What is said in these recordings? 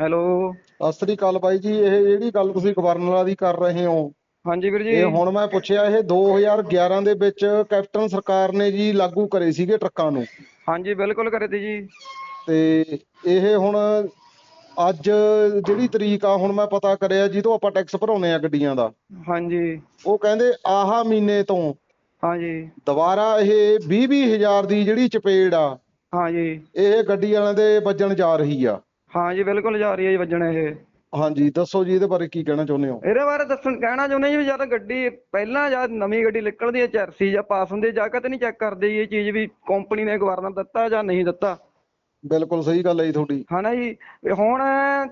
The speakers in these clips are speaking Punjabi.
ਹੈਲੋ। ਸਤਿ ਸ੍ਰੀ ਅਕਾਲ ਬਾਈ ਜੀ ਇਹ ਜਿਹੜੀ ਗੱਲ ਤੁਸੀਂ ਗਵਰਨਰਾਂ ਦੀ ਕਰ ਰਹੇ ਹੋ। ਹਾਂਜੀ ਵੀਰ ਜੀ। ਇਹ ਹੁਣ ਮੈਂ ਪੁੱਛਿਆ ਇਹ 2011 ਦੇ ਵਿੱਚ ਕੈਪਟਨ ਸਰਕਾਰ ਨੇ ਜੀ ਲਾਗੂ ਕਰੇ ਸੀਗੇ ਟਰੱਕਾਂ ਨੂੰ। ਹਾਂਜੀ ਬਿਲਕੁਲ ਕਰੇ ਤੀ ਜੀ। ਤੇ ਇਹ ਹੁਣ ਅੱਜ ਜਿਹੜੀ ਤਰੀਕ ਆ ਹੁਣ ਮੈਂ ਪਤਾ ਕਰਿਆ ਜਿਹਤੋਂ ਆਪਾਂ ਟੈਕਸ ਭਰਾਉਨੇ ਆ ਗੱਡੀਆਂ ਦਾ। ਹਾਂਜੀ। ਉਹ ਕਹਿੰਦੇ ਆਹਾ ਮਹੀਨੇ ਤੋਂ ਹਾਂਜੀ। ਦੁਬਾਰਾ ਇਹ 20 ਹਜ਼ਾਰ ਦੀ ਜਿਹੜੀ ਚਪੇੜ ਆ ਹਾਂਜੀ। ਇਹ ਗੱਡੀ ਵਾਲਿਆਂ ਦੇ ਵੱਜਣ ਜਾ ਰਹੀ ਆ। ਹਾਂਜੀ ਬਿਲਕੁਲ ਜਾ ਰਹੀ ਹੈ ਜੀ ਵੱਜਣ ਇਹ। ਹਾਂਜੀ ਦੱਸੋ ਜੀ ਇਹਦੇ ਬਾਰੇ ਕੀ ਕਹਿਣਾ ਚਾਹੁੰਦੇ ਹੋ? ਇਹਦੇ ਬਾਰੇ ਦੱਸਣ ਕਹਿਣਾ ਚਾਹੁੰਦੇ ਜੀ ਵੀ ਜਦ ਗੱਡੀ ਪਹਿਲਾਂ ਜਦ ਨਵੀਂ ਗੱਡੀ ਨਿਕਲਦੀ ਹੈ ਚਰਸੀ ਜਾਂ ਪਾਸ ਹੁੰਦੀ ਹੈ ਜਾ ਕੇ ਤੇ ਨਹੀਂ ਚੈੱਕ ਕਰਦੇ ਜੀ ਇਹ ਚੀਜ਼ ਵੀ ਕੰਪਨੀ ਨੇ ਗਵਰਨਰ ਦਿੱਤਾ ਜਾਂ ਨਹੀਂ ਦਿੱਤਾ। ਬਿਲਕੁਲ ਸਹੀ ਗੱਲ ਹੈ ਜੀ ਤੁਹਾਡੀ। ਹਨਾ ਜੀ ਹੁਣ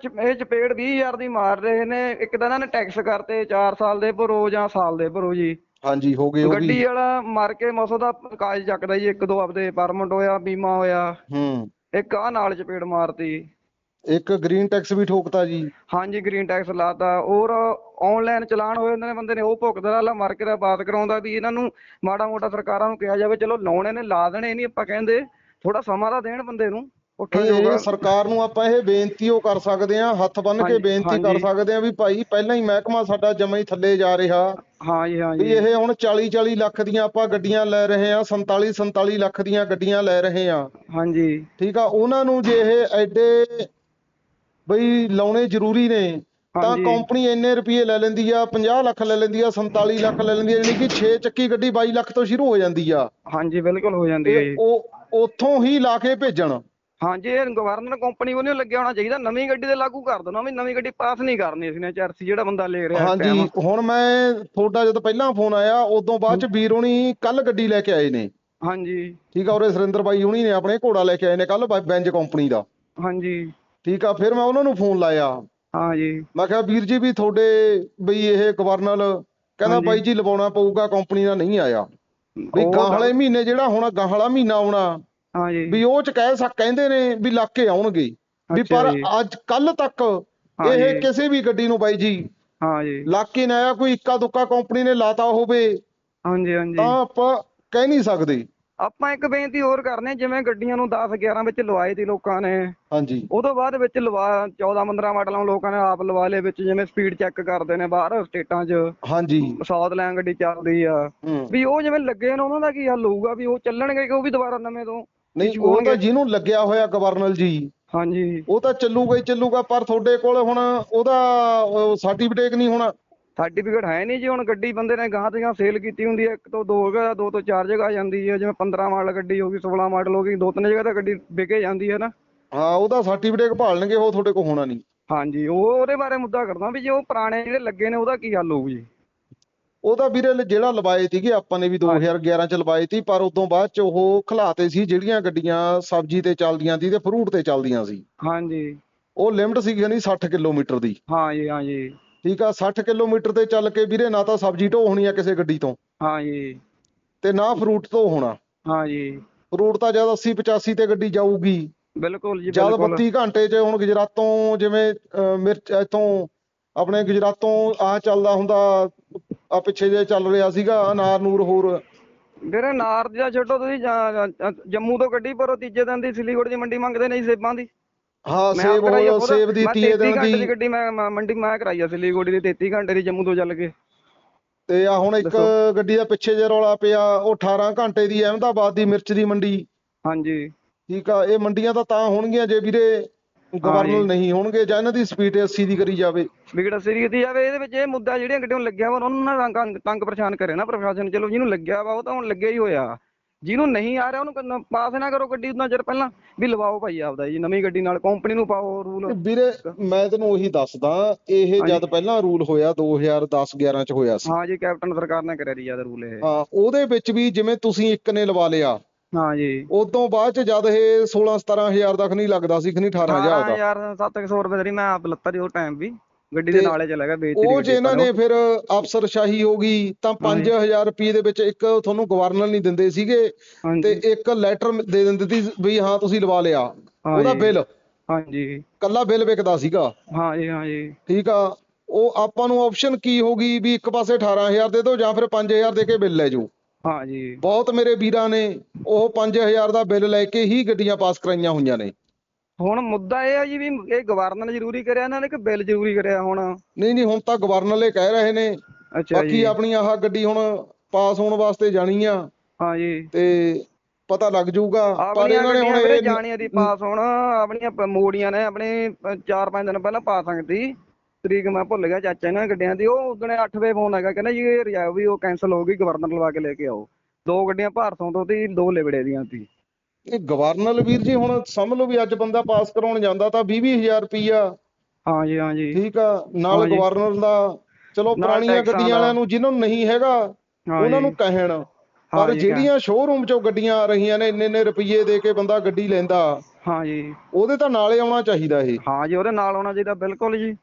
ਚ- ਇਹ ਚਪੇੜ 20000 ਦੀ ਮਾਰ ਰਹੇ ਨੇ ਇੱਕ ਤਾਂ ਇਹਨਾਂ ਨੇ ਟੈਕਸ ਕਰਤੇ 4 ਸਾਲ ਦੇ ਭਰੋ ਜਾਂ ਸਾਲ ਦੇ ਭਰੋ ਜੀ। ਹਾਂਜੀ ਹੋ ਗਏ ਉਹ ਗੱਡੀ ਵੀ ਵਾਲਾ ਮਰ ਕੇ ਮਸੋ ਦਾ ਕਾਗਜ਼ ਚੱਕਦਾ ਜੀ ਇੱਕ ਦੋ ਆਪਦੇ ਪਰਮਿਟ ਹੋਇਆ ਬੀਮਾ ਹੋਇਆ। ਹੂੰ। ਇੱਕ ਆ ਨਾਲ ਚਪੇੜ ਮਾਰਤੀ। ਇੱਕ ਗ੍ਰੀਨ ਟੈਕਸ ਵੀ ਠੋਕਤਾ ਜੀ। ਹਾਂਜੀ ਗ੍ਰੀਨ ਟੈਕਸ ਲਾਤਾ। ਔਰ ਆਨਲਾਈਨ ਚਲਾਨ ਹੋਏ ਹੁੰਦੇ ਨੇ ਬੰਦੇ ਨੇ ਉਹ ਭੁਗਤਦਾ ਲਾ ਮਾਰ ਕੇ ਦਾ ਬਾਤ ਕਰਾਉਂਦਾ ਵੀ ਇਹਨਾਂ ਨੂੰ ਮਾੜਾ ਮੋਟਾ ਸਰਕਾਰਾਂ ਨੂੰ ਕਿਹਾ ਜਾਵੇ ਚਲੋ ਲਾਉਣੇ ਨੇ ਲਾ ਦੇਣੇ ਨਹੀਂ ਆਪਾਂ ਕਹਿੰਦੇ ਥੋੜਾ ਸਮਾਂ ਤਾਂ ਦੇਣ ਬੰਦੇ ਨੂੰ ਇਹ ਸਰਕਾਰ ਨੂੰ ਆਪਾਂ ਇਹ ਬੇਨਤੀ ਉਹ ਕਰ ਸਕਦੇ ਆ ਹੱਥ ਬੰਨ ਕੇ ਬੇਨਤੀ ਕਰ। ਸਕਦੇ ਆ ਵੀ ਭਾਈ ਪਹਿਲਾਂ ਹੀ ਮਹਿਕਮਾ ਸਾਡਾ ਜਮਾ ਹੀ ਥੱਲੇ ਜਾ ਰਿਹਾ। ਹਾਂਜੀ ਵੀ ਹਾਂਜੀ ਇਹ ਹੁਣ 40 40 ਲੱਖ ਦੀਆਂ ਆਪਾਂ ਗੱਡੀਆਂ ਲੈ ਰਹੇ ਆ 47 47 ਲੱਖ ਦੀਆਂ ਗੱਡੀਆਂ ਲੈ ਰਹੇ ਆ ਹਾਂਜੀ। ਠੀਕ ਆ ਉਹਨਾਂ ਨੂੰ ਜੇ ਇਹ ਐਡੇ ਬਈ ਲਾਉਣੇ ਜ਼ਰੂਰੀ ਨੇ। ਤਾਂ ਹਾਂਜੀ। ਕੰਪਨੀ ਇੰਨੇ ਰੁਪਏ ਲੈ ਲੈਂਦੀ ਆ 50 ਲੱਖ ਲੈ ਲੈਂਦੀ ਆ 47 ਲੱਖ ਲੈ ਲੈਂਦੀ ਆ ਯਾਨੀ ਕਿ 6 ਚੱਕੀ ਗੱਡੀ 22 ਲੱਖ ਤੋਂ ਸ਼ੁਰੂ ਹੋ ਜਾਂਦੀ ਆ। ਹਾਂਜੀ ਬਿਲਕੁਲ ਹੋ ਜਾਂਦੀ ਹੈ ਜੀ। ਉਹ ਉੱਥੋਂ ਹੀ ਲਾ ਕੇ ਭੇਜਣ। ਹਾਂਜੀ ਇਹ ਗਵਰਨਰ ਕੰਪਨੀ ਉਹਨੂੰ ਲੱਗਿਆ ਹੋਣਾ ਚਾਹੀਦਾ। ਨਵੀਂ ਗੱਡੀ ਤੇ ਲਾਗੂ ਕਰ ਦੇਣਾ। ਵੀ ਨਵੀਂ ਗੱਡੀ ਪਾਸ ਨਹੀਂ ਕਰਨੀ ਅਸੀਂ ਨੇ ਚਰਸੀ ਜਿਹੜਾ ਬੰਦਾ ਲੈ ਰਿਹਾ ਇਸ ਹਾਂਜੀ time। ਹੁਣ ਮੈਂ ਤੁਹਾਡਾ ਜਦੋਂ ਪਹਿਲਾਂ ਫੋਨ ਆਇਆ ਉਦੋਂ ਬਾਅਦ ਚ ਵੀਰ ਹੋਣੀ ਕੱਲ ਗੱਡੀ ਲੈ ਕੇ ਆਏ ਨੇ। ਹਾਂਜੀ। ਠੀਕ ਆ ਉਰੇ ਸੁਰਿੰਦਰ ਬਾਈ ਹੁਣੀ ਨੇ ਆਪਣੇ ਘੋੜਾ ਲੈ ਕੇ ਆਏ ਨੇ ਕੱਲ ਬੈਂਜ ਕੰਪਨੀ ਦਾ। ਹਾਂਜੀ। ਠੀਕ ਆ ਫਿਰ ਮੈਂ ਉਹਨਾਂ ਨੂੰ ਫੋਨ ਲਾਇਆ। ਹਾਂਜੀ ਮੈਂ ਕਿਹਾ ਵੀਰ ਜੀ ਵੀ ਤੁਹਾਡੇ ਬਈ ਇਹ ਗਵਰਨਰ ਕਹਿੰਦਾ। ਬਾਈ ਜੀ ਲਵਾਉਣਾ ਪਊਗਾ ਕੰਪਨੀ ਦਾ ਨਹੀਂ ਆਇਆ। ਵੀ ਉਹ ਗਾਂ ਗੱਲ- ਵਾਲੇ ਮਹੀਨੇ ਜਿਹੜਾ ਹੁਣ ਗਾਂ ਵਾਲਾ ਮਹੀਨਾ ਆਉਣਾ। ਹਾਂਜੀ ਵੀ ਉਹ ਚ ਕਹਿ ਸਕ ਕਹਿੰਦੇ ਨੇ ਵੀ ਲੱਗ ਕੇ ਆਉਣਗੇ। ਵੀ ਪਰ ਜੀ। ਅੱਜ ਕੱਲ ਤੱਕ। ਇਹ ਕਿਸੇ ਵੀ ਗੱਡੀ ਨੂੰ ਬਾਈ ਜੀ ਹਾਂਜੀ ਲੱਗ ਕੇ ਨਾ ਆਇਆ ਕੋਈ ਇੱਕਾ ਦੁੱਕਾ ਕੰਪਨੀ ਨੇ ਲਾਤਾ ਹੋਵੇ। ਹਾਂਜੀ ਹਾਂਜੀ। ਤਾਂ ਆਪਾਂ ਕਹਿ ਨਹੀਂ ਸਕਦੇ। ਆਪਾਂ ਇੱਕ ਬੇਨਤੀ ਹੋਰ ਕਰਨੇ ਜਿਵੇਂ ਗੱਡੀਆਂ ਨੂੰ 10 11 ਵਿੱਚ ਲਵਾਏ ਸੀ ਲੋਕਾਂ ਨੇ। ਹਾਂਜੀ। ਤੋਂ ਬਾਅਦ ਵਿੱਚ ਲਵਾ 14 15 ਮਾਡਲਾਂ ਨੂੰ ਲੋਕਾਂ ਨੇ ਆਪ ਲਵਾ ਲਏ ਵਿੱਚ ਜਿਵੇਂ ਸਪੀਡ ਚੈੱਕ ਕਰਦੇ ਨੇ ਬਾਹਰ ਸਟੇਟਾਂ 'ਚ। ਹਾਂਜੀ। ਸਾਊਥ ਲੈਂਡ ਗੱਡੀ ਚੱਲਦੀ ਆ। ਵੀ ਉਹ ਜਿਵੇਂ ਲੱਗੇ ਨੇ ਉਹਨਾਂ ਦਾ ਕੀ ਹੱਲ ਹੋਊਗਾ? ਵੀ ਉਹ ਚੱਲਣਗੇ ਕਿ ਉਹ ਵੀ ਦੁਬਾਰਾ ਨਵੇਂ ਤੋਂ ਨਹੀਂ ਉਹ ਤਾਂ? ਜਿਹਨੂੰ ਲੱਗਿਆ ਹੋਇਆ ਗਵਰਨਰ ਜੀ। ਹਾਂਜੀ। ਉਹ ਤਾਂ ਚੱਲੂਗਾ ਹੀ ਚੱਲੂਗਾ ਪਰ ਤੁਹਾਡੇ ਕੋਲ ਹੁਣ ਉਹਦਾ ਸਰਟੀਫਿਕੇਟ ਨਹੀਂ ਹੋਣਾ। ਸਰਟੀਫਿਕੇਟ ਹੈ ਨਹੀਂ ਜੀ ਹੁਣ ਗੱਡੀ ਬੰਦੇ ਨੇ ਗਾਂ ਤੇ ਗਾਂ ਸੇਲ ਕੀਤੀ ਹੁੰਦੀ ਹੈ। ਇੱਕ ਤੋਂ ਦੋ ਜਗ੍ਹਾ ਦੋ ਤੋਂ ਚਾਰ ਜਗ੍ਹਾ ਜਾਂਦੀ ਹੈ। ਜਿਵੇਂ 15 ਮਾਡਲ ਗੱਡੀ ਹੋ ਗਈ 16 ਮਾਡਲ ਹੋ ਗਈ ਦੋ ਤਿੰਨ ਜਗ੍ਹਾ ਤਾਂ ਗੱਡੀ ਵਿਕੇ ਜਾਂਦੀ ਹੈ ਨਾ। ਹਾਂ ਉਹਦਾ ਸਰਟੀਫਿਕੇਟ ਭਾਲਣਗੇ ਉਹ ਤੁਹਾਡੇ ਕੋਲ ਹੋਣਾ ਨਹੀਂ। ਹਾਂਜੀ ਉਹ ਉਹਦੇ ਬਾਰੇ ਮੁੱਦਾ ਕਰਦਾ ਵੀ ਜੇ ਉਹ ਪੁਰਾਣੇ ਜਿਹੜੇ ਲੱਗੇ ਨੇ ਉਹਦਾ ਕੀ ਹੱਲ ਹੋਊ ਜੀ? ਉਹਦਾ ਵੀਰੇ ਜਿਹੜਾ ਲਵਾਏ ਸੀਗੇ ਆਪਾਂ ਨੇ ਵੀ 2011 ਚ ਲਵਾਏ ਸੀ ਪਰ ਉਦੋਂ ਬਾਅਦ ਚ ਉਹ ਖਲਾਤੇ ਸੀ ਜਿਹੜੀਆਂ ਗੱਡੀਆਂ ਸਬਜ਼ੀ ਤੇ ਚੱਲਦੀਆਂ ਸੀ ਤੇ ਫਰੂਟ ਤੇ ਚੱਲਦੀਆਂ ਸੀ। ਹਾਂਜੀ। ਉਹ ਲਿਮਟ ਸੀਗੀ ਨਹੀਂ 60 ਕਿਲੋਮੀਟਰ ਦੀ। ਹਾਂਜੀ ਹਾਂਜੀ ਠੀਕ ਆ 60 ਕਿਲੋਮੀਟਰ ਤੇ ਚੱਲ ਕੇ ਵੀਰੇ ਨਾ ਤਾਂ ਸਬਜ਼ੀ ਢੋ ਹੋਣੀ ਆ ਕਿਸੇ ਗੱਡੀ ਤੋਂ। ਹਾਂਜੀ ਤੇ ਨਾ ਫਰੂਟ ਢੋ ਹੋਣਾ। ਹਾਂਜੀ ਫਰੂਟ ਤਾਂ ਜਦ 80 85 ਤੇ ਗੱਡੀ ਜਾਊਗੀ। ਬਿਲਕੁਲ ਜੀ ਜਦ ਬਿਲਕੁਲ। 32 ਘੰਟੇ ਚ ਹੁਣ ਗੁਜਰਾਤੋਂ ਜਿਵੇਂ ਮਿਰਚ ਇੱਥੋਂ ਆਪਣੇ ਗੁਜਰਾਤੋਂ ਆਹ ਚੱਲਦਾ ਹੁੰਦਾ ਆ ਪਿੱਛੇ ਜੇ ਚੱਲ ਰਿਹਾ ਸੀਗਾ ਅਨਾਰ ਨੂਰ ਹੋਰ। ਵੀਰੇ ਨਾਰ ਜਾਂ ਛੱਡੋ ਤੁਸੀਂ ਜਾਂ- ਜਾਂ- ਜੰਮੂ ਤੋਂ ਗੱਡੀ ਭਰੋ ਤੀਜੇ ਦਿਨ ਦੀ ਸਿਲੀਗੁੜੀ ਦੀ ਮੰਡੀ ਮੰਗਦੇ ਨੇ ਜੀ ਸੇਬਾਂ ਦੀ। ਹਾਂ ਮੈਂ ਸੇਬ ਆਪ ਕਰਾਈ ਆ ਹੋ ਖੁਦ। ਸੇਬ ਦੀ ਮੈਂ 30 33 ਦਿਨ ਘੰਟੇ ਦੀ ਦੀ ਗੱਡੀ ਮੈਂ ਮੈਂ ਮੰਡੀ ਮੈਂ ਕਰਾਈ ਆ ਸਿਲੀਗੁੜੀ ਦੀ 33 ਘੰਟੇ ਦੀ ਜੰਮੂ ਤੋਂ ਚੱਲ ਕੇ ਤੇ ਆ ਹੁਣ ਇੱਕ ਦੱਸੋ। ਗੱਡੀ ਦਾ ਪਿੱਛੇ ਜੇ ਰੌਲਾ ਪਿਆ ਉਹ 18 ਘੰਟੇ ਦੀ ਅਹਿਮਦਾਬਾਦ ਦੀ ਮਿਰਚ ਦੀ ਮੰਡੀ ਹਾਂਜੀ ਠੀਕ ਆ ਇਹ ਮੰਡੀਆਂ ਤਾਂ ਤਾਂ ਹੋਣਗੀਆਂ ਜੇ ਵੀਰੇ ਗਵਰਨਰ ਜੀ। ਨਹੀਂ ਹੋਣਗੇ ਜਾਂ ਇਹਨਾਂ ਦੀ ਸਪੀਡ 80 ਦੀ ਕਰੀ ਜਾਵੇ ਵਿਗੜ ਅਸਰੀ ਕੀਤੀ ਜਾਵੇ ਇਹਦੇ ਵਿੱਚ ਇਹ ਮੁੱਦਾ ਜਿਹੜੀਆਂ ਗੱਡੀਆਂ ਨੂੰ ਲੱਗਿਆ ਵਾ ਉਹਨਾਂ ਨੂੰ ਨਾ ਤੰਗ ਤੰਗ ਪਰੇਸ਼ਾਨ ਕਰੇ ਨਾ ਪ੍ਰਸ਼ਾਸਨ ਚਲੋ ਜਿਹਨੂੰ ਲੱਗਿਆ ਵਾ ਉਹ ਤਾਂ ਹੁਣ ਲੱਗਿਆ ਹੀ ਹੋਇਆ ਜਿਹਨੂੰ ਨਹੀਂ ਆ ਰਿਹਾ ਉਹਨੂੰ ਪਾਸ ਨਾ ਕਰੋ ਗੱਡੀ ਉतना ਚਿਰ ਪਹਿਲਾਂ ਵੀ ਲਵਾਓ ਭਾਈ ਆਪਦਾ ਜੀ ਨਵੀਂ ਗੱਡੀ ਨਾਲ ਕੰਪਨੀ ਨੂੰ ਪਾਓ ਰੂਲ ਵੀਰੇ ਮੈਂ ਤੈਨੂੰ ਉਹੀ ਦੱਸਦਾ ਇਹ। ਜਦ ਪਹਿਲਾਂ ਰੂਲ ਹੋਇਆ 2010 11 ਚ ਹੋਇਆ ਸੀ। ਹਾਂ ਜੀ ਕੈਪਟਨ ਸਰਕਾਰ ਨੇ ਕਰਿਆ ਜੀ ਜਦ ਰੂਲ ਇਹ। ਹਾਂ ਉਹਦੇ ਵਿੱਚ ਵੀ ਜਿਵੇਂ ਤੁਸੀਂ ਇੱਕ ਨੇ ਲਵਾ ਲਿਆ ਹਾਂ ਜੀ। ਉਦੋਂ ਬਾਅਦ ਚ ਜਦ ਇਹ 16 17000 ਤੱਕ ਨਹੀਂ ਲੱਗਦਾ ਸੀ ਨਹੀਂ 18000 ਦਾ। ਯਾਰ 700 ਰੁਪਏ ਦੀ ਮੈਂ ਆਪ ਲੱਤਾ ਜੀ ਉਹ ਟਾਈਮ ਵੀ। ਗੱਡੀ ਦੇ ਨਾਲੇ ਚਲਾ ਗਿਆ ਵੇਚਤੀ ਉਹ ਜੇ ਇਹਨਾਂ ਨੇ ਫਿਰ ਅਫਸਰਸ਼ਾਹੀ ਹੋ ਗਈ ਤਾਂ ਹਾਂਜੀ। 5000 ਰੁਪਏ ਦੇ ਵਿੱਚ ਇੱਕ ਤੁਹਾਨੂੰ ਗਵਰਨਰ ਨਹੀਂ ਦਿੰਦੇ ਸੀਗੇ ਹਾਂਜੀ। ਤੇ ਇੱਕ ਲੈਟਰ ਦੇ ਦਿੰਦੇ ਸੀ ਵੀ ਹਾਂ ਤੁਸੀਂ ਲਵਾ ਲਿਆ ਉਹਦਾ ਹਾਂਜੀ। ਬਿੱਲ। ਹਾਂਜੀ। ਕੱਲਾ ਬਿੱਲ ਵਿਕਦਾ ਸੀਗਾ। ਹਾਂ ਜੀ ਹਾਂ ਜੀ ਠੀਕ ਆ ਉਹ ਆਪਾਂ ਨੂੰ ਆਪਸ਼ਨ ਕੀ ਹੋਗੀ ਵੀ ਇੱਕ ਪਾਸੇ 18000 ਦੇ ਦਿਓ ਜਾਂ ਫਿਰ 5000 ਦੇ ਕੇ ਬਿੱਲ ਲੈ ਜਾਓ। ਹਾਂ ਜੀ ਬਹੁਤ ਮੇਰੇ ਵੀਰਾਂ ਨੇ ਉਹ 5000 ਦਾ ਬਿੱਲ ਲੈ ਕੇ ਹੀ ਗੱਡੀਆਂ ਪਾਸ ਕਰਾਈਆਂ ਹੋਈਆਂ ਨੇ। ਹੁਣ ਮੁੱਦਾ ਇਹ ਆ ਜੀ ਵੀ ਇਹ ਗਵਰਨਰ ਜ਼ਰੂਰੀ ਕਰਿਆ ਇਹਨਾਂ ਨੇ ਕਿ ਬਿੱਲ ਜ਼ਰੂਰੀ ਕਰਿਆ ਹੁਣ? ਨਹੀਂ ਨਹੀਂ ਹੁਣ ਤਾਂ ਗਵਰਨਰ ਇਹ ਕਹਿ ਰਹੇ ਨੇ। ਅੱਛਾ ਬਾਕੀ ਜੀ। ਆਪਣੀ ਆਹ ਗੱਡੀ ਹੁਣ ਪਾਸ ਹੋਣ ਵਾਸਤੇ ਜਾਣੀ ਆ। ਹਾਂ ਜੀ। ਤੇ ਪਤਾ ਲੱਗ ਜਾਊਗਾ। ਪਰ ਆਪਣੀਆਂ ਇਹਨਾਂ ਨੇ ਹੁਣ ਇਹ ਜਾਣੀਆਂ ਦੀ ਪਾਸ ਹੋਣ। ਆਪਣੀਆਂ ਪ- ਮੋੜੀਆਂ ਨੇ ਆਪਣੇ 4-5 ਦਿਨ ਪਹਿਲਾਂ ਪਾ ਸਕਦੀ ਤਰੀਕ ਮੈਂ ਭੁੱਲ ਗਿਆ ਚਾਚਾ ਇਹਨਾਂ ਗੱਡੀਆਂ ਦੀ। ਉਹ ਉਦਣੇ 8 ਵਜੇ ਫੋਨ ਆਇਆ ਕਹਿੰਦਾ ਜੀ ਇਹ ਰਿਜ਼ਰਵ ਵੀ ਉਹ ਕੈਨਸਲ ਹੋ ਗਈ ਗਵਰਨਰ ਲਵਾ ਕੇ ਲੈ ਕੇ ਆਓ। ਦੋ ਗੱਡੀਆਂ ਭਾਰਤੋਂ ਤੋਂ ਤੇ ਦੋ ਲਿਬੜੇ ਦੀਆਂ ਸੀ। ਇਹ ਗਵਰਨਰ ਵੀਰ ਜੀ ਹੁਣ ਸਮਝ ਲਓ ਵੀ ਅੱਜ ਬੰਦਾ ਪਾਸ ਕਰਾਉਣ ਜਾਂਦਾ ਤਾਂ 20-20000 ਰੁਪਈਆ। ਹਾਂ ਜੀ ਹਾਂ ਜੀ ਠੀਕ ਆ? ਨਾਲ। ਗਵਰਨਰ ਦਾ ਚਲੋ ਪੁਰਾਣੀਆਂ ਗੱਡੀਆਂ। ਵਾਲਿਆਂ ਨੂੰ ਜਿਨ੍ਹਾਂ ਨੂੰ ਨਹੀਂ ਹੈਗਾ ਉਹਨਾਂ ਨੂੰ ਕਹਿਣ। ਪਰ ਜਿਹੜੀਆਂ ਸ਼ੋਰੂਮ ਚੋਂ ਗੱਡੀਆਂ ਆ ਰਹੀਆਂ ਨੇ ਇੰਨੇ ਇੰਨੇ ਰੁਪਈਏ ਦੇ ਕੇ ਬੰਦਾ ਗੱਡੀ ਲੈਂਦਾ ਹਾਂ ਜੀ ਉਹਦੇ ਤਾਂ ਨਾਲੇ ਆਉਣਾ ਚਾਹੀਦਾ ਇਹ। ਹਾਂ ਜੀ ਉਹਦੇ ਨਾਲ ਹੋਣਾ ਚਾਹੀਦਾ ਬਿਲਕੁਲ ਜੀ।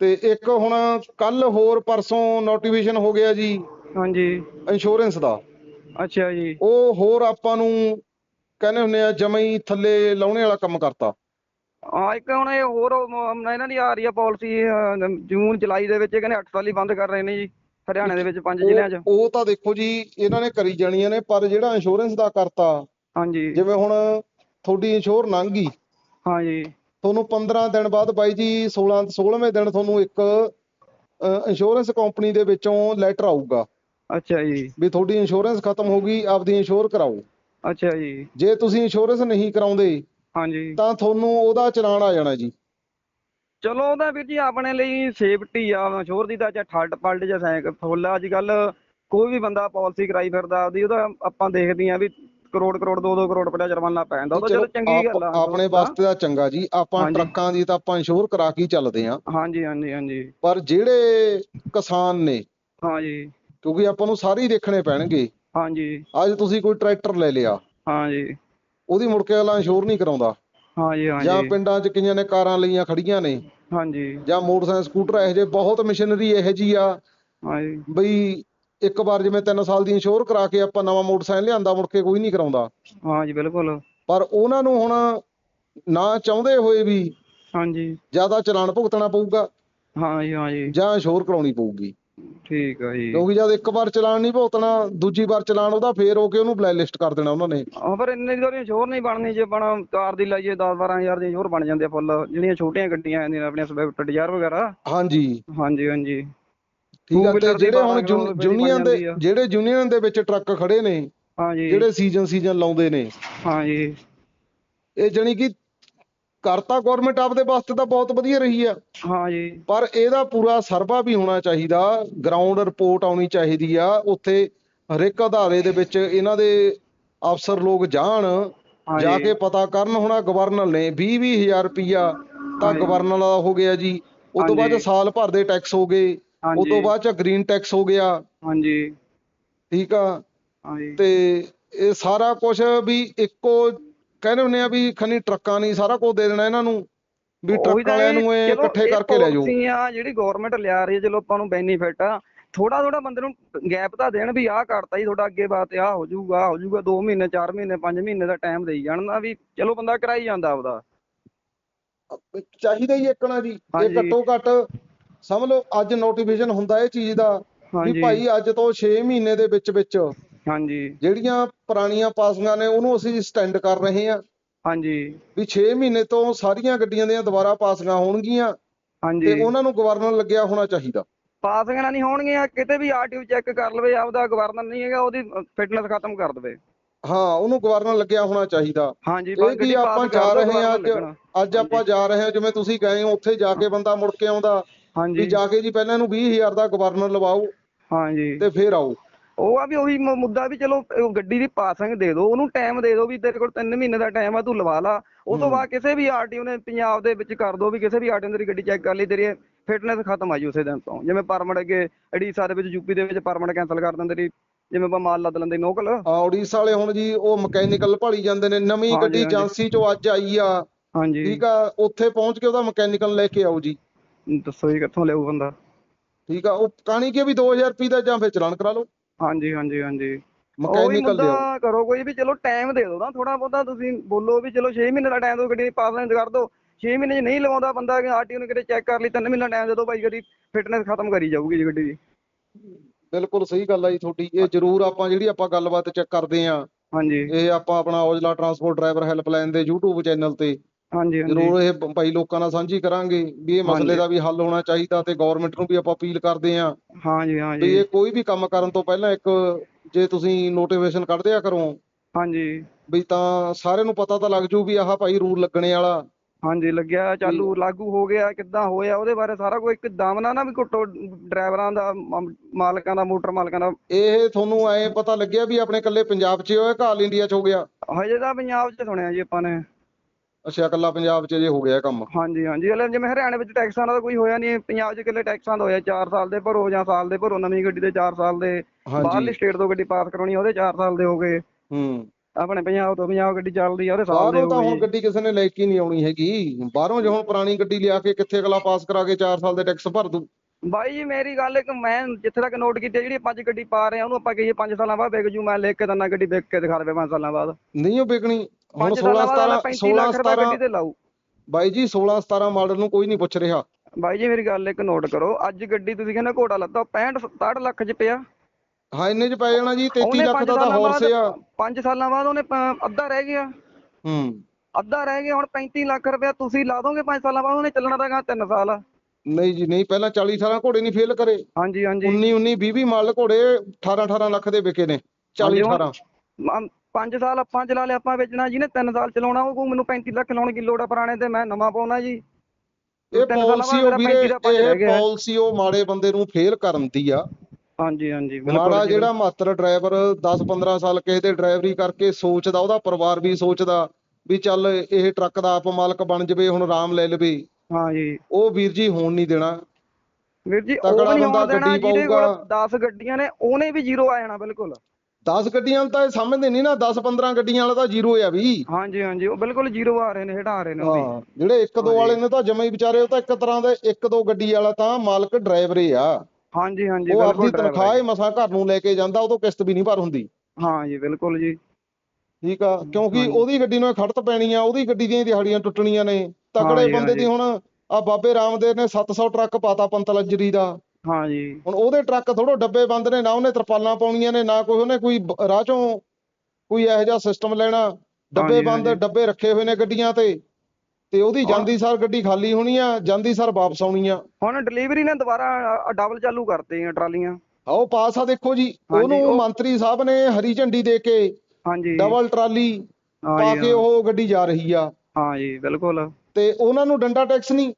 ਤੇ ਇੱਕ ਹੁਣ ਕੱਲ ਹੋਰ ਪਰਸੋਂ ਨੋਟੀਫਿਕੇਸ਼ਨ ਹੋ ਗਿਆ ਜੀ। ਹਾਂ ਜੀ ਇੰਸ਼ੋਰੈਂਸ ਦਾ। ਅੱਛਾ ਜੀ। ਉਹ ਹੋਰ ਆਪਾਂ ਨੂੰ ਕਹਿੰਦੇ ਹੁੰਦੇ ਆ ਜਮਾਂ ਹੀ ਥੱਲੇ ਲਾਉਣੇ ਵਾਲਾ ਕੰਮ ਕਰਤਾ। ਹਾਂ ਇੱਕ ਹੁਣ ਇਹ ਹੋਰ ਮ- ਇਹਨਾਂ ਦੀ ਆ ਰਹੀ ਆ ਪਾਲਿਸੀ ਜੂਨ ਜੁਲਾਈ ਦੇ ਵਿੱਚ ਇਹ ਕਹਿੰਦੇ 8 ਸਾਲ ਹੀ ਬੰਦ ਕਰ ਰਹੇ ਨੇ ਜੀ ਹਰਿਆਣੇ ਦੇ ਵਿੱਚ ਪੰਜ ਜ਼ਿਲ੍ਹਿਆਂ 'ਚ। ਉਹ ਉਹ ਤਾਂ ਦੇਖੋ ਜੀ ਇਹਨਾਂ ਨੇ ਕਰੀ ਜਾਣੀਆਂ ਨੇ ਪਰ ਜਿਹੜਾ ਇੰਸ਼ੋਰੈਂਸ ਦਾ ਕਰਤਾ ਹਾਂਜੀ। ਜਿਵੇਂ ਹੁਣ ਤੁਹਾਡੀ ਇੰਸ਼ੋਰ ਲੰਘ ਗਈ। ਹਾਂ ਜੀ। ਤੁਹਾਨੂੰ 15 ਦਿਨ ਬਾਅਦ ਬਾਈ ਜੀ 16 16ਵੇਂ ਦਿਨ ਤੁਹਾਨੂੰ ਇੱਕ ਇੰਸ਼ੋਰੈਂਸ ਕੰਪਨੀ ਦੇ ਵਿੱਚੋਂ ਲੈਟਰ ਆਊਗਾ। ਅੱਛਾ ਜੀ। ਵੀ ਤੁਹਾਡੀ ਇੰਸ਼ੋਰੈਂਸ ਖਤਮ ਹੋ ਗਈ ਆਪਦੀ ਇੰਸ਼ੋਰ ਕਰਾਓ। ਅੱਛਾ ਜੀ। ਜੇ ਤੁਸੀਂ ਇੰਸ਼ੋਰੈਂਸ ਨਹੀਂ ਕਰਾਉਂਦੇ ਹਾਂਜੀ। ਤਾਂ ਤੁਹਾਨੂੰ ਉਹਦਾ ਚਲਾਨ ਆ ਜਾਣਾ ਜੀ। ਚਲੋ ਉਹਦਾ ਵੀਰ ਜੀ ਆਪਣੇ ਲਈ ਸੇਫਟੀ ਆ ਮਸ਼ਹੂਰ ਦੀ ਤਾਂ ਚਾਹੇ ਥਰਡ ਪਾਰਟੀ ਜਾਂ ਸੈਂਕ ਫੁੱਲ ਅੱਜ ਕੱਲ ਕੋਈ ਵੀ ਬੰਦਾ ਪਾਲਿਸੀ ਕਰਾਈ ਫਿਰਦਾ ਉਹਦੀ ਉਹਦਾ ਆਪਾਂ ਦੇਖਦੇ ਆ ਵੀ ਕਰੋੜ ਕਰੋੜ 2-2 ਕਰੋੜ ਰੁਪਏ ਜੁਰਮਾਨਾ ਪੈ ਜਾਂਦਾ। ਉਹ ਚਲੋ ਚੰਗੀ ਗੱਲ ਆ। ਆਪਣੇ ਵਾਸਤੇ ਤਾਂ ਚੰਗਾ ਜੀ। ਆਪਾਂ ਹਾਂਜੀ। ਟਰੱਕਾਂ ਦੀ ਤਾਂ ਆਪਾਂ ਇੰਸ਼ੋਰ ਕਰਾ ਕੇ ਚੱਲਦੇ ਆਂ ਹਾਂਜੀ ਹਾਂਜੀ ਹਾਂਜੀ। ਪਰ ਜਿਹੜੇ ਕਿਸਾਨ ਨੇ ਹਾਂ ਜੀ। ਕਿਉਂਕਿ ਆਪਾਂ ਨੂੰ ਸਾਰੇ ਹੀ ਦੇਖਣੇ ਪੈਣਗੇ। ਹਾਂਜੀ। ਅੱਜ ਤੁਸੀਂ ਕੋਈ ਟਰੈਕਟਰ ਲੈ ਲਿਆ। ਹਾਂ ਜੀ ਉਹਦੀ ਮੁੜ ਕੇ ਅਗਲਾ ਇੰਸ਼ੋਰ ਨਹੀਂ ਕਰਾਉਂਦਾ। ਹਾਂ ਜੀ ਪਿੰਡਾਂ 'ਚ ਕਈਆਂ ਨੇ ਕਾਰਾਂ ਲਈਆਂ ਖੜੀਆਂ ਨੇ। ਹਾਂਜੀ। ਜਾਂ ਮੋਟਰਸਾਈਕਲ ਸਕੂਟਰ ਇਹੋ ਜਿਹੇ ਬਹੁਤ ਮਸ਼ੀਨਰੀ ਇਹੋ ਜਿਹੀ ਆ। ਹਾਂ ਜੀ ਬਈ ਇੱਕ ਵਾਰ ਜਿਵੇਂ 3 ਸਾਲ ਦੀ ਇੰਸ਼ੋਰ ਕਰਾ ਕੇ ਆਪਾਂ ਨਵਾਂ ਮੋਟਰਸਾਈਕਲ ਲਿਆਂਦਾ ਮੁੜ ਕੇ ਕੋਈ ਨਹੀਂ ਕਰਾਉਂਦਾ। ਹਾਂ ਜੀ ਬਿਲਕੁਲ। ਪਰ ਉਹਨਾਂ ਨੂੰ ਹੁਣ ਨਾ ਚਾਹੁੰਦੇ ਹੋਏ ਵੀ ਹਾਂਜੀ। ਜ਼ਿਆਦਾ ਚਲਾਨ ਭੁਗਤਣਾ ਪਊਗਾ। ਹਾਂ ਜੀ ਹਾਂ ਜੀ ਜਾਂ ਇੰਸ਼ੋਰ ਕਰਾਉਣੀ ਪਊਗੀ। ਠੀਕ ਆ ਜੀ। ਕਿਉਂਕਿ ਜਦ ਇੱਕ ਵਾਰ ਚਲਾਨ ਨਹੀਂ ਭੁਗਤਣਾ ਦੂਜੀ ਵਾਰ ਚਲਾਨ ਉਹਦਾ ਫੇਰ ਹੋ ਕੇ ਉਹਨੂੰ ਬਲੈਕ ਲਿਸਟ ਕਰ ਦੇਣਾ ਉਹਨਾਂ ਨੇ। ਹਾਂ ਪਰ ਇੰਨੇ ਦੀ ਤਾਂ ਇੰਸ਼ੋਰ ਨਹੀਂ ਬਣਨੀ ਜੇ ਬਣਾ ਕਾਰ ਦੀ ਲਾਈਏ 10 12000 ਦੀ ਇੰਸ਼ੋਰ ਬਣ ਜਾਂਦੇ ਆ ਫੁੱਲ ਜਿਹੜੀਆਂ ਛੋਟੀਆਂ ਗੱਡੀਆਂ ਆਉਂਦੀਆਂ ਨੇ ਆਪਣੀਆਂ ਸਵਿਫਟ ਡਿਜ਼ਾਇਰ ਵਗੈਰਾ। ਹਾਂਜੀ। ਹਾਂਜੀ ਹਾਂਜੀ। ਠੀਕ ਆ ਤੇ ਜਿਹੜੇ ਹੁਣ 12 ਕਰੋੜ ਰੁਪਏ ਦੀ। ਜਿਹੜੇ ਯੂਨੀਅਨ ਦੇ ਵਿੱਚ ਟਰੱਕ ਖੜੇ ਨੇ ਹਾਂਜੀ। ਜਿਹੜੇ ਸੀਜ਼ਨ ਸੀਜ਼ਨ ਲਾਉਂਦੇ ਨੇ। ਹਾਂਜੀ। ਇਹ ਜਾਣੀ ਕਿ ਕਰਤਾ ਗਵਰਨਮੈਂਟ ਆਪਦੇ ਵਾਸਤੇ ਤਾਂ ਬਹੁਤ ਵਧੀਆ ਰਹੀ ਆ। ਹਾਂਜੀ ਪਰ ਇਹਦਾ ਪੂਰਾ ਸਰਵਾ ਵੀ ਹੋਣਾ ਚਾਹੀਦਾ ਗਰਾਊਂਡ ਰਿਪੋਰਟ ਆਉਣੀ ਚਾਹੀਦੀ ਆ ਉੱਥੇ ਹਰੇਕ ਅਦਾਰੇ ਦੇ ਵਿੱਚ ਇਹਨਾਂ ਦੇ ਅਫਸਰ ਲੋਕ ਜਾਣ ਜਾ ਕੇ ਪਤਾ ਕਰਨ ਹੁਣ ਗਵਰਨਰ ਨੇ 20 ਵੀਹ ਹਜ਼ਾਰ ਰੁਪਈਆ ਤਾਂ। ਗਵਰਨਰ ਦਾ ਹੋ ਗਿਆ ਜੀ। ਉਸ ਤੋਂ ਬਾਅਦ। ਸਾਲ ਭਰ ਦੇ ਟੈਕਸ ਹੋ ਗਏ ਉਸ ਤੋਂ ਬਾਅਦ ਚ ਗ੍ਰੀਨ ਟੈਕਸ ਹੋ ਗਿਆ। ਹਾਂਜੀ ਠੀਕ ਆ। ਹਾਂਜੀ ਤੇ ਇਹ ਸਾਰਾ ਕੁਝ ਵੀ ਇੱਕੋ ਕਹਿੰਦੇ ਹੁੰਦੇ ਆ ਵੀ ਖਨੀ ਟਰੱਕਾਂ ਨਹੀਂ ਸਾਰਾ ਕੁਝ ਦੇ ਦੇਣਾ ਇਹਨਾਂ ਨੂੰ ਵੀ ਟਰੱਕ ਵਾਲਿਆਂ ਨੂੰ ਇਹ ਇਕੱਠੇ ਕਰਕੇ ਲੈ ਜਾਓ। ਆ ਜਿਹੜੀ ਗਵਰਨਮੈਂਟ ਲਿਆ ਰਹੀ ਹੈ ਚਲੋ ਆਪਾਂ ਨੂੰ ਬੈਨੀਫਿਟ ਆ। ਥੋੜਾ ਥੋੜਾ ਬੰਦੇ ਨੂੰ ਗੈਪ ਤਾਂ ਦੇਣ ਵੀ ਆਹ ਕਰਤਾ ਜੀ ਤੁਹਾਡਾ ਅੱਗੇ ਬਾਤ ਆ ਹੋ ਜਾਊਗਾ ਹੋ ਜਾਊਗਾ 2 ਮਹੀਨੇ 4 ਮਹੀਨੇ 5 ਮਹੀਨੇ ਦਾ ਟਾਈਮ ਦੇਈ ਜਾਣ ਨਾ ਵੀ ਚਲੋ ਬੰਦਾ ਕਰਾਈ ਜਾਂਦਾ ਆਪਦਾ। ਚਾਹੀਦਾ ਹੀ ਇੱਕਣਾ ਜੀ ਇਹ ਹਾਂਜੀ। ਘੱਟੋ ਘੱਟ ਸਮਝ ਲਓ ਅੱਜ ਨੋਟੀਫਿਕੇਸ਼ਨ ਹੁੰਦਾ ਇਹ ਚੀਜ਼ ਦਾ ਵੀ ਭਾਈ ਅੱਜ ਤੋਂ 6 ਮਹੀਨੇ ਦੇ ਵਿੱਚ ਵਿੱਚ ਹਾਂਜੀ। ਜਿਹੜੀਆਂ ਪੁਰਾਣੀਆਂ ਪਾਸਿੰਗਾਂ ਨੇ ਉਹਨੂੰ ਅਸੀਂ ਸਟੈਂਡ ਕਰ ਰਹੇ ਹਾਂ। ਹਾਂਜੀ। ਵੀ 6 ਮਹੀਨੇ ਤੋਂ ਸਾਰੀਆਂ ਗੱਡੀਆਂ ਦੀਆਂ ਦੁਬਾਰਾ ਪਾਸਿੰਗਾਂ ਹੋਣਗੀਆਂ ਤੇ ਹਾਂਜੀ ਉਹਨਾਂ ਨੂੰ ਗਵਰਨਰ ਲੱਗਿਆ ਹੋਣਾ ਚਾਹੀਦਾ। ਪਾਸਿੰਗਾਂ ਨਹੀਂ ਹੋਣਗੀਆਂ ਕਿਤੇ ਵੀ ਆਰਟੀਓ ਚੈੱਕ ਕਰ ਲਵੇ ਆਪਦਾ ਗਵਰਨਰ ਨਹੀਂ ਹੈਗਾ ਉਹਦੀ ਫਿਟਨੈਸ ਖਤਮ ਕਰ ਦੇਵੇ। ਹਾਂ ਉਹਨੂੰ ਗਵਰਨਰ ਲੱਗਿਆ ਹੋਣਾ ਚਾਹੀਦਾ। ਹਾਂਜੀ ਇਹ ਪਾਸ ਆਪਾਂ ਜਾ ਰਹੇ ਹਾਂ ਅੱਜ। ਅੱਜ ਆਪਾਂ ਜਾ ਰਹੇ ਹਾਂ ਜਿਵੇਂ ਤੁਸੀਂ ਗਏ ਹੋ ਉੱਥੇ ਜਾ ਕੇ ਬੰਦਾ ਮੁੜ ਕੇ ਆਉਂਦਾ ਵੀ ਹਾਂਜੀ। ਜਾ ਕੇ ਜੀ ਪਹਿਲਾਂ ਇਹਨੂੰ 20000 ਦਾ ਗਵਰਨਰ ਲਵਾਓ ਹਾਂਜੀ। ਤੇ ਫੇਰ ਆਓ। ਉਹ ਆ ਵੀ ਉਹੀ ਮ- ਮੁੱਦਾ ਵੀ ਚਲੋ ਉਹ ਗੱਡੀ ਦੀ ਪਾਸਿੰਗ ਦੇ ਦਿਓ ਉਹਨੂੰ ਟਾਈਮ ਦੇ ਦਿਓ ਵੀ ਤੇਰੇ ਕੋਲ 3 ਮਹੀਨੇ ਦਾ ਟਾਈਮ ਆ ਤੂੰ ਲਵਾ ਲਾ। ਉਹ ਤੋਂ। ਬਾਅਦ ਕਿਸੇ ਵੀ ਆਰਟੀਓ ਨੇ ਪੰਜਾਬ ਦੇ ਵਿੱਚ ਕਰ ਦਿਓ ਵੀ ਕਿਸੇ ਵੀ ਆਰਟੀਓ ਨੇ ਤੇਰੀ ਗੱਡੀ ਚੈੱਕ ਕਰ ਲਈ ਤੇਰੀ ਫਿਟਨੈਸ ਖਤਮ ਆ ਜੀ ਉਸੇ ਦਿਨ ਤੋਂ। ਜਿਵੇਂ ਪਰਮਿਟ ਅੱਗੇ ਅੜੀਸਾ ਦੇ ਵਿੱਚ ਯੂਪੀ ਦੇ ਵਿੱਚ ਪਰਮਿਟ ਕੈਨਸਲ ਕਰ ਦਿੰਦੇ ਤੇਰੀ ਜਿਵੇਂ ਆਪਾਂ ਮਾਲ ਲੱਦ ਲੈਂਦੇ ਨੋਕਲ। ਆ ਉੜੀਸਾ ਵਾਲੇ ਹੁਣ ਜੀ ਉਹ ਮਕੈਨੀਕਲ ਭਾਲੀ ਜਾਂਦੇ ਨੇ ਨਵੀਂ ਹਾਂਜੀ, ਗੱਡੀ ਹਾਂਜੀ। ਏਜੰਸੀ ਚੋਂ ਅੱਜ ਆਈ ਆ। ਹਾਂਜੀ। ਠੀਕ ਆ ਉੱਥੇ ਪਹੁੰਚ ਕੇ ਉਹਦਾ ਮਕੈਨੀਕਲ ਲੈ ਕੇ ਆਓ ਜੀ। ਦੱਸੋ ਜੀ ਕਿੱਥੋਂ ਲਿਆਊ ਬੰਦਾ? ਠੀਕ ਆ ਉਹ ਕਹਾਣੀ ਕੀ ਆ ਵੀ 2000 ਰੁਪਏ ਦਾ ਜਾਂ ਫਿਰ ਚਲਾਨ ਕਰਾ ਲਓ। ਹਾਂਜੀ ਹਾਂਜੀ ਹਾਂਜੀ। ਮਕੈਨੀਕਲ ਦਿਓ। ਕਰੋ ਕੋਈ ਵੀ ਚਲੋ ਟਾਈਮ ਦੇ ਦਿਓ ਨਾ ਥੋੜਾ ਬਹੁਤਾ ਤੁਸੀਂ ਬੋਲੋ ਵੀ ਚਲੋ 6 ਮਹੀਨੇ ਦਾ ਟਾਈਮ ਦਿਓ ਗੱਡੀ ਪਾਸ ਕਰ ਦਿਓ। 6 ਮਹੀਨੇ 'ਚ ਨਹੀਂ ਲਵਾਉਂਦਾ ਬੰਦਾ ਕਿ ਆਰਟੀਓ ਨੇ ਕਿਤੇ ਚੈੱਕ ਕਰ ਲਈ 3 ਮਹੀਨਾ ਟਾਈਮ ਦੇ ਦਿਓ ਭਾਈ ਗੱਡੀ ਫਿਟਨੈਸ ਖਤਮ ਕਰੀ ਜਾਊਗੀ ਜੀ ਗੱਡੀ ਦੀ। ਬਿਲਕੁਲ ਸਹੀ ਗੱਲ ਆ ਜੀ ਤੁਹਾਡੀ ਇਹ ਜ਼ਰੂਰ ਆਪਾਂ ਜਿਹੜੀ ਆਪਾਂ ਗੱਲਬਾਤ ਚੈੱਕ ਕਰਦੇ ਆ। ਹਾਂਜੀ। ਇਹ ਆਪਾਂ ਆਪਣਾ ਔਜਲਾ ਟਰਾਂਸਪੋਰਟ ਡਰਾਈਵਰ ਹੈਲਪਲਾਈਨ ਦੇ YouTube ਚੈਨਲ ਤੇ ਹਾਂਜੀ ਹਾਂਜੀ। ਜ਼ਰੂਰ ਇਹ ਪ- ਭਾਈ ਲੋਕਾਂ ਨਾਲ ਸਾਂਝੀ ਕਰਾਂਗੇ ਵੀ ਇਹ ਮਸਲੇ ਹਾਂਜੀ। ਦਾ ਵੀ ਹੱਲ ਹੋਣਾ ਚਾਹੀਦਾ ਤੇ ਗਵਰਨਮੈਂਟ ਨੂੰ ਵੀ ਆਪਾਂ ਅਪੀਲ ਕਰਦੇ ਆਂ ਹਾਂਜੀ ਵੀ ਹਾਂਜੀ ਇਹ ਕੋਈ ਵੀ ਕੰਮ ਕਰਨ ਤੋਂ ਪਹਿਲਾਂ ਇੱਕ ਜੇ ਤੁਸੀਂ ਨੋਟੀਫਿਕੇਸ਼ਨ ਕੱਢ ਦਿਆ ਕਰੋ। ਹਾਂਜੀ। ਵੀ ਤਾਂ ਸਾਰਿਆਂ ਨੂੰ ਪਤਾ ਤਾਂ ਲੱਗ ਜੂ ਵੀ ਆਹ ਭਾਈ ਰੂਲ ਲੱਗਣੇ ਵਾਲਾ। ਹਾਂਜੀ ਲੱਗਿਆ ਚਾਲੂ ਲਾਗੂ ਹੋ ਗਿਆ ਕਿੱਦਾਂ ਹੋਇਆ ਉਹਦੇ ਬਾਰੇ ਸਾਰਾ ਕੁਝ ਇੱਕ ਦਾਮਨਾ ਨਾ ਵੀ ਘੁੱਟੋ ਡਰਾਈਵਰਾਂ ਦਾ ਮ- ਮਾਲਕਾਂ ਦਾ ਮੋਟਰ ਮਾਲਕਾਂ ਦਾ। ਇਹ ਤੁਹਾਨੂੰ ਐ ਪਤਾ ਲੱਗਿਆ ਵੀ ਆਪਣੇ ਇਕੱਲੇ ਪੰਜਾਬ 'ਚ ਹੋਇਆ ਕਿ ਆਲ ਇੰਡੀਆ 'ਚ ਹੋ ਗਿਆ? ਹਜੇ ਤਾਂ ਪੰਜਾਬ 'ਚ ਸੁਣਿਆ ਜੀ ਆਪਾਂ ਨੇ। ਅੱਛਾ ਇਕੱਲਾ ਪੰਜਾਬ 'ਚ ਜੇ ਹੋ ਗਿਆ ਇਹ ਕੰਮ? ਹਾਂਜੀ ਹਾਂਜੀ ਹਲੇ ਜਿਵੇਂ ਹਰਿਆਣੇ ਵਿੱਚ ਟੈਕਸਾਂ ਦਾ ਕੋਈ ਹੋਇਆ ਨਹੀਂ ਪੰਜਾਬ 'ਚ ਇਕੱਲੇ ਟੈਕਸਾਂ ਦਾ ਹੋਇਆ 4 ਸਾਲ ਦੇ ਭਰੋ ਜਾਂ ਸਾਲ ਦੇ ਭਰੋ ਨਵੀਂ ਗੱਡੀ ਦੇ 4 ਸਾਲ ਦੇ ਬਾਹਰਲੀ ਸਟੇਟ ਤੋਂ ਗੱਡੀ ਪਾਸ ਕਰਾਉਣੀ ਉਹਦੇ 4 ਸਾਲ ਦੇ ਹੋ ਗਏ। ਹੂੰ। ਆਪਣੇ ਪੰਜਾਬ ਤੋਂ ਪੰਜਾਬ ਗੱਡੀ ਚੱਲਦੀ ਆ ਉਹਦੇ ਸਾਲ ਦੇ ਬਾਹਰੋਂ ਹੋ ਤਾਂ ਗਏ। ਹੁਣ। ਗੱਡੀ ਕਿਸੇ ਨੇ ਲੈ ਕੇ ਹੀ ਨਹੀਂ ਆਉਣੀ ਹੈਗੀ। ਬਾਹਰੋਂ ਜੇ ਹੁਣ ਪੁਰਾਣੀ ਗੱਡੀ ਲਿਆ ਕੇ ਕਿੱਥੇ ਅਗਲਾ ਪਾਸ ਕਰਾ ਕੇ 4 ਸਾਲ ਦੇ ਟੈਕਸ ਭਰ ਦੂ? ਬਾਈ ਜੀ ਮੇਰੀ ਗੱਲ ਇੱਕ ਮੈਂ ਜਿੱਥੇ ਤੱਕ ਨੋਟ ਕੀਤੀ ਆ, ਜਿਹੜੀ ਪੰਜ ਗੱਡੀ ਪਾ ਰਹੇ ਆ ਉਹਨੂੰ ਆਪਾਂ ਕਹੀਏ 5 ਸਾਲਾਂ ਬਾਅਦ ਵਿਕ ਜੂ ਮੈਂ ਲਿਖ ਕੇ ਦਿੰਦਾ ਗੱਡੀ ਵਿਕ ਕੇ ਦਿਖਾ ਦੇਵੇ 5 ਸਾਲਾਂ ਬਾਅਦ। ਨਹੀਂ ਉਹ ਵਿਕਣੀ। ਹੁਣ 5 16 ਸਾਲਾਂ ਬਾਅਦ 17 35 16 ਲੱਖ ਰੁਪਏ 17 ਗੱਡੀ ਤੇ ਲਾਊ। ਬਾਈ ਜੀ 16 17 ਮਾਡਲ ਨੂੰ ਕੋਈ ਨਹੀਂ ਪੁੱਛ ਰਿਹਾ। ਬਾਈ ਜੀ ਮੇਰੀ ਗੱਲ ਇੱਕ ਨੋਟ ਕਰੋ। ਅੱਜ ਗੱਡੀ ਤੁਸੀਂ ਕਹਿੰਦੇ ਘੋੜਾ ਲੱਦਾ 65 67 ਲੱਖ ਚ ਪਿਆ। ਹਾਂ ਇੰਨੇ 'ਚ ਪੈ ਜਾਣਾ ਜੀ 33 ਉਹਨੇ ਲੱਖ ਦਾ ਤਾਂ ਹਾਰਸ ਆ ਬਾਅਦ 5 ਸਾਲਾਂ ਬਾਅਦ ਉਹਨੇ ਅੱਧਾ ਰਹਿ ਗਿਆ। ਹੂੰ। ਅੱਧਾ ਰਹਿ ਗਿਆ ਹੁਣ 35 ਲੱਖ ਰੁਪਇਆ ਤੁਸੀਂ ਲਾ ਦੋਗੇ 5 ਸਾਲਾਂ ਬਾਅਦ ਉਹਨੇ ਚੱਲਣਾ ਤਾਂ ਗਾ 3 ਸਾਲ। ਆ। ਨਹੀਂ ਜੀ ਨਹੀਂ ਪਹਿਲਾਂ 40 ਸਾਲਾਂ ਘੋੜੇ ਨਹੀਂ ਫੇਲ ਕਰੇ। ਹਾਂਜੀ ਹਾਂਜੀ। 19 19 20 20 ਮਾਡਲ ਘੋੜੇ 18 18 ਲੱਖ ਦੇ ਵਿਕੇ ਨੇ। 40 ਹਾਂਜੀ, ਹੁਣ 18 5 ਸਾਲ ਆਪਾਂ ਚਲਾ ਲਿਆ ਆਪਾਂ ਵੇਚਣਾ ਜਿਹਨੇ 3 ਸਾਲ ਚਲਾਉਣਾ ਉਹ ਮੈਨੂੰ 35 ਲੱਖ ਲਾਉਣ ਦੀ ਲੋੜ ਆ ਪੁਰਾਣੇ ਤੇ ਮੈਂ ਨਵਾਂ ਪਾਉਣਾ ਜੀ। ਇਹ ਪਾਲਿਸੀ ਉਹ ਮੇਰਾ 35 ਦਾ ਪੰਜ ਵੀਰੇ ਇਹ ਪਾਲਿਸੀ ਉਹ ਮਾੜੇ ਬੰਦੇ ਨੂੰ ਫੇਲ ਕਰਨ ਦੀ ਆ। ਹਾਂਜੀ ਹਾਂਜੀ ਬਿਲਕੁਲ ਮਾੜਾ ਜਿਹੜਾ ਮਾਤਰ ਡਰਾਈਵਰ 10 15 ਸਾਲ ਕਿਸੇ ਦੇ ਡਰਾਈਵਰੀ ਕਰਕੇ ਸੋਚਦਾ ਉਹਦਾ ਪਰਿਵਾਰ ਵੀ ਸੋਚਦਾ ਵੀ ਚੱਲ ਇਹ ਟਰੱਕ ਦਾ ਆਪ ਮਾਲਕ ਬਣ ਜਵੇ ਹੁਣ ਆਰਾਮ ਲੈ ਲਵੇ। ਹਾਂ ਜੀ। ਉਹ ਵੀਰ ਜੀ ਹੋਣ ਨਹੀਂ ਦੇਣਾ। ਵੀਰ ਜੀ ਉਹ ਨਹੀਂ ਆਉਣ ਦੇਣਾ ਗੱਡੀ ਜਿਹਦੇ ਕੋਲ ਪਾਊਗਾ। 10 ਗੱਡੀਆਂ ਨੇ ਉਹਨੇ ਵੀ ਜ਼ੀਰੋ ਆ ਜਾਣਾ ਬਿਲਕੁਲ। 10 ਗੱਡੀਆਂ ਤਾਂ ਇਹ ਸਮਝਦੇ ਨਹੀਂ ਨਾ 10 15 ਗੱਡੀਆਂ ਵਾਲਾ ਤਾਂ ਜ਼ੀਰੋ ਆ ਵੀ। ਹਾਂਜੀ ਹਾਂਜੀ ਉਹ ਬਿਲਕੁਲ ਜ਼ੀਰੋ ਆ ਰਹੇ ਨੇ ਹਟਾ ਰਹੇ ਨੇ ਉਹ ਵੀ। ਹਾਂ ਜਿਹੜੇ ਇੱਕ ਦੋ। ਵਾਲੇ ਨੇ ਤਾਂ ਜਮੇ ਹੀ ਵਿਚਾਰੇ ਉਹ ਤਾਂ ਇੱਕ ਤਰ੍ਹਾਂ ਦੇ ਇੱਕ ਦੋ ਗੱਡੀ ਵਾਲਾ ਤਾਂ ਮਾਲਕ ਡਰਾਈਵਰ ਹੀ ਆ। ਹਾਂਜੀ ਹਾਂਜੀ ਉਹ ਆਪਦੀ ਤਨਖਾਹ ਹੀ ਮਸਾਂ ਘਰ ਨੂੰ ਲੈ ਕੇ ਜਾਂਦਾ ਉਹ ਤੋਂ ਕਿਸ਼ਤ ਵੀ ਨਹੀਂ ਭਰ ਹੁੰਦੀ। ਹਾਂ ਜੀ ਬਿਲਕੁਲ ਜੀ। ਠੀਕ ਆ ਕਿਉਂਕਿ। ਉਹਦੀ ਗੱਡੀ ਨੂੰ ਖੜਤ ਪੈਣੀ ਆ ਉਹਦੀ ਗੱਡੀ ਦੀਆਂ ਦਿਹਾੜੀਆਂ ਟੁੱਟਣੀਆਂ ਨੇ। ਤਕੜੇ ਬੰਦੇ ਦੀ। ਹੁਣ ਆ ਬਾਬੇ ਰਾਮਦੇਵ ਨੇ 700 ਟਰੱਕ ਪਾਤਾ ਪੰਤਲਜਰੀ ਦਾ। ਹਾਂ ਜੀ ਹੁਣ ਉਹਦੇ ਟਰੱਕ ਥੋੜੋ ਡੱਬੇ ਬੰਦ ਨੇ ਨਾ ਉਹਨੇ ਤਰਪਾਲਾਂ ਪਾਉਣੀਆਂ ਨੇ ਨਾ ਕੋਈ ਉਹਨੇ ਕੋਈ ਬ- ਰਾਹ ਚੋਂ ਕੋਈ ਇਹੋ ਜਿਹਾ ਸਿਸਟਮ ਲੈਣਾ। ਡੱਬੇ ਹਾਂਜੀ, ਬੰਦ ਹਾਂਜੀ। ਡੱਬੇ ਰੱਖੇ ਹੋਏ ਨੇ ਗੱਡੀਆਂ ਤੇ। ਤੇ ਉਹਦੀ ਹਾਂ। ਜਾਂਦੀ ਸਾਰ ਗੱਡੀ ਖਾਲੀ ਹੋਣੀ ਆ ਜਾਂਦੀ ਸਾਰ ਵਾਪਸ ਆਉਣੀ ਆ। ਹੁਣ ਡਿਲੀਵਰੀ ਨੇ ਦੁਬਾਰਾ ਡਬਲ ਚਾਲੂ ਕਰਤੀਆਂ ਟਰਾਲੀਆਂ। ਆਓ ਪਾਸ ਆ ਦੇਖੋ ਜੀ। ਹਾਂਜੀ, ਉਹਨੂੰ ਉਹ- ਮੰਤਰੀ ਸਾਹਿਬ ਨੇ ਹਰੀ ਝੰਡੀ ਦੇ ਕੇ ਹਾਂਜੀ। ਡਬਲ ਟਰਾਲੀ ਹਾਂ ਪਾ ਜੀ, ਕੇ ਹਾਂ। ਉਹ ਗੱਡੀ ਜਾ ਰਹੀ ਆ। ਹਾਂ ਜੀ ਬਿਲਕੁਲ। ਤੇ ਉਹਨਾਂ ਨੂੰ ਡੰਡਾ ਟੈਕਸ ਨਹੀਂ।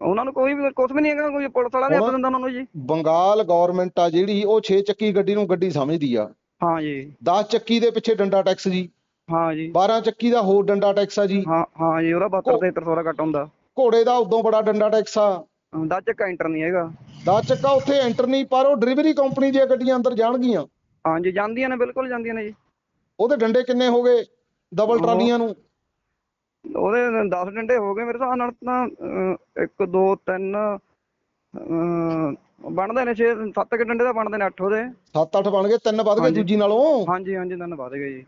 ਉਹਨਾਂ ਨੂੰ ਕੋਈ ਵੀ ਕੁਝ ਵੀ ਨਹੀਂ ਹੈਗਾ ਕੋਈ ਪੁਲਿਸ ਵਾਲਾ ਨਹੀਂ ਹੱਥ ਦਿੰਦਾ ਉਹਨਾਂ ਨੂੰ ਜੀ। ਬੰਗਾਲ ਗਵਰਨਮੈਂਟ ਆ ਜਿਹੜੀ ਉਹ 6 ਚੱਕੀ ਗੱਡੀ ਨੂੰ ਗੱਡੀ ਸਮਝਦੀ ਆ। ਹਾਂ ਜੀ। 10 ਚੱਕੀ ਦੇ ਪਿੱਛੇ ਡੰਡਾ ਟੈਕਸ ਜੀ। ਹਾਂ ਜੀ। 12 ਚੱਕੀ ਦਾ ਹੋਰ ਡੰਡਾ ਟੈਕਸ ਆ ਜੀ। ਹਾਂ ਹਾਂ ਜੀ ਉਹਦਾ 72 ਉਹ- ਤੇ 73 ਘੱਟ ਹੁੰਦਾ। ਘੋੜੇ ਦਾ ਉਦੋਂ ਬੜਾ ਡੰਡਾ ਟੈਕਸ ਆ। ਦਾ ਚੱਕਾ ਐਂਟਰ ਨਹੀਂ ਹੈਗਾ। 10 ਚੱਕਾ ਉੱਥੇ ਐਂਟਰ ਨਹੀਂ ਪਰ ਉਹ ਡਿਲੀਵਰੀ ਕੰਪਨੀ ਦੀਆਂ ਗੱਡੀਆਂ ਅੰਦਰ ਜਾਣਗੀਆਂ। ਹਾਂ ਜੀ ਜਾਂਦੀਆਂ ਨੇ ਬਿਲਕੁਲ ਜਾਂਦੀਆਂ ਨੇ ਜੀ। ਉਹਦੇ ਡੰਡੇ ਕਿੰਨੇ ਹੋ ਗਏ? ਡਬਲ ਟਰਾਲੀਆਂ ਨੂੰ। ਉਹਦੇ 10 ਡੰਡੇ ਹੋ ਗਏ ਮੇਰੇ ਹਿਸਾਬ ਨਾਲ ਤਾਂ 1 2 3 ਬਣਦੇ ਨੇ 6 7 ਕਿ ਡੰਡੇ ਦਾ ਬਣਦੇ ਨੇ 8 ਉਹਦੇ। 7-8 ਬਣ ਗਏ ਤਿੰਨ ਵੱਧ ਗਏ। ਦੂਜੀ ਨਾਲੋਂ? ਹਾਂਜੀ ਹਾਂਜੀ ਤਿੰਨ ਵਧ ਗਏ ਜੀ।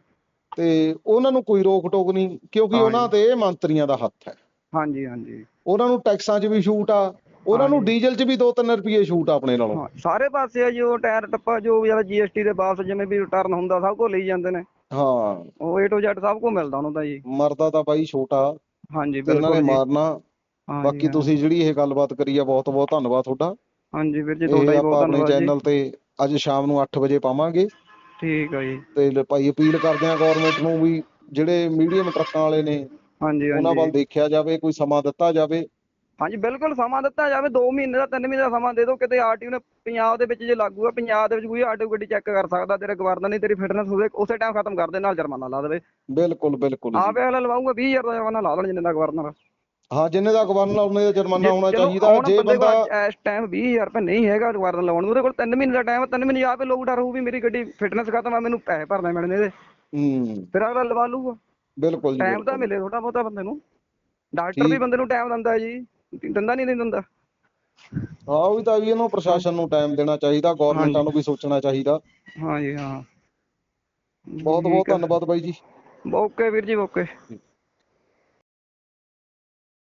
ਤੇ ਉਹਨਾਂ ਨੂੰ ਕੋਈ ਰੋਕ ਟੋਕ ਨਹੀਂ ਕਿਉਂਕਿ। ਉਹਨਾਂ ਤੇ ਮੰਤਰੀਆਂ ਦਾ ਹੱਥ ਹੈ। ਹਾਂਜੀ ਹਾਂਜੀ। ਉਹਨਾਂ ਨੂੰ ਟੈਕਸਾਂ 'ਚ ਵੀ ਛੂਟ ਆ ਉਹਨਾਂ ਨੂੰ। ਡੀਜ਼ਲ 'ਚ ਵੀ 2-3 ਰੁਪਏ ਛੂਟ ਆਪਣੇ ਨਾਲੋਂ। ਸਾਰੇ ਪਾਸੇ ਆ ਜੀ ਉਹ ਟਾਇਰ ਟੱਪਾ ਜੋ ਵੀ ਆ ਜੀਐਸਟੀ ਦੇ ਵਾਪਸ ਜਿਵੇਂ ਵੀ ਰਿਟਰਨ ਹੁੰਦਾ ਸਭ ਕੁਝ ਲਈ ਜਾਂਦੇ ਨੇ। ਹਾਂ। ਉਹ A to Z ਸਭ ਕੁਝ ਮਿਲਦਾ ਉਹਨੂੰ ਤਾਂ ਜੀ। ਮਰਦਾ ਤਾਂ ਬਾਈ ਛੋਟਾ। ਹਾਂਜੀ ਤੇ ਇਹਨਾਂ ਨੇ ਬਿਲਕੁਲ ਜੀ। ਮਾਰਨਾ। ਹਾਂਜੀ, ਬਾਕੀ ਹਾਂ। ਤੁਸੀਂ ਜਿਹੜੀ ਇਹ ਗੱਲਬਾਤ ਕਰੀ ਆ ਬਹੁਤ ਬਹੁਤ ਧੰਨਵਾਦ ਤੁਹਾਡਾ। ਹਾਂਜੀ ਵੀਰ ਜੀ ਇਹ ਤੁਹਾਡਾ ਹੀ ਆਪਾਂ ਬਹੁਤ ਆਪਣੇ ਧੰਨਵਾਦ ਜੀ। ਚੈਨਲ ਤੇ ਅੱਜ ਸ਼ਾਮ ਨੂੰ 8 ਵਜੇ ਪਾਵਾਂਗੇ। ਠੀਕ ਆ ਜੀ। ਤੇ ਲ- ਭਾਈ ਅਪੀਲ ਕਰਦੇ ਆ ਗਵਰਨਮੈਂਟ ਨੂੰ ਵੀ ਜਿਹੜੇ ਮੀਡੀਅਮ ਟਰੱਕਾਂ ਵਾਲੇ ਨੇ ਹਾਂਜੀ ਉਹਨਾਂ ਵੱਲ ਹਾਂਜੀ। ਦੇਖਿਆ ਜਾਵੇ ਕੋਈ ਸਮਾਂ ਦਿੱਤਾ ਜਾਵੇ। ਹਾਂਜੀ ਬਿਲਕੁਲ ਸਮਾਂ ਦਿੱਤਾ ਜਾਵੇ 2 ਮਹੀਨੇ ਦਾ 3 ਮਹੀਨੇ ਦਾ ਸਮਾਂ ਦੇ ਦਿਓ ਕਿਤੇ ਆਰਟੀਓ ਨੇ ਪੰਜਾਬ ਦੇ ਵਿੱਚ ਜੇ ਲਾਗੂ ਆ ਪੰਜਾਬ ਦੇ ਵਿੱਚ ਕੋਈ ਆਰਟੀਓ ਗੱਡੀ ਚੈੱਕ ਕਰ ਸਕਦਾ ਤੇਰੇ ਗਵਰਨਰ ਨਹੀਂ ਤੇਰੀ ਫਿਟਨੈਸ ਹੋਵੇ ਉਸੇ ਟਾਈਮ ਖਤਮ ਕਰ ਦੇ ਨਾਲ ਜੁਰਮਾਨਾ ਲਾ ਦੇਵੇ। ਬਿਲਕੁਲ ਬਿਲਕੁਲ। ਆਪੇ ਅਗਲਾ ਲਵਾਊਗਾ 20000 ਦਾ ਜੁਰਮਾਨਾ ਲਾ ਦੇਣ ਜਿੰਨੇ ਦਾ ਗਵਰਨਰ ਹਾਂ ਜਿੰਨੇ ਦਾ ਗਵਰਨਰ ਉਹਨੇ ਦਾ ਜੁਰਮਾਨਾ ਹੋਣਾ ਚਾਹੀਦਾ ਜੇ ਬੰਦੇ ਇਸ ਟਾਈਮ 20000 ਰੁਪਏ ਨਹੀਂ ਹੈਗਾ ਗਵਰਨਰ ਲਾਉਣ ਨੂੰ ਉਹਦੇ ਕੋਲ 3 ਮਹੀਨੇ ਦਾ ਟਾਈਮ ਹੈ 3 ਮਹੀਨੇ ਆਪੇ ਲੋਕ ਡਰ ਹੋਊ ਵੀ ਮੇਰੀ ਗੱਡੀ ਫਿਟਨੈਸ ਖਤਮ ਆ ਮੈਨੂੰ ਪੈਸੇ ਭਰਨੇ ਪੈਣੇ ਇਹਦੇ। ਹੂੰ। ਫਿਰ ਅਗਲਾ ਲਵਾ ਲੂਗਾ ਬਿਲਕੁਲ ਜੀ ਟਾਈਮ ਤਾਂ। ਮਿਲੇ ਥੋੜਾ ਬਹੁਤਾ ਬੰਦੇ ਨੂੰ। ਡਾਕਟਰ। ਵੀ ਬੰਦੇ ਨੂੰ ਟਾਈਮ ਦਿੰਦਾ ਜੀ। ਦਿੰਦਾ ਨਹੀਂ ਦਿੰਦਾ ਹਾਂ ਉਹ ਵੀ ਤਾਂ ਵੀ ਇਹਨੂੰ ਪ੍ਰਸ਼ਾਸਨ ਨੂੰ ਟਾਈਮ ਦੇਣਾ ਚਾਹੀਦਾ ਗਵਰਨਮੈਂਟਾਂ ਨੂੰ ਵੀ ਸੋਚਣਾ ਚਾਹੀਦਾ। ਹਾਂ। ਜੀ ਹਾਂ ਬਹੁਤ ਬਹੁਤ। ਧੰਨਵਾਦ ਬਾਈ ਜੀ। ਓਕੇ ਵੀਰ ਜੀ ਓਕੇ।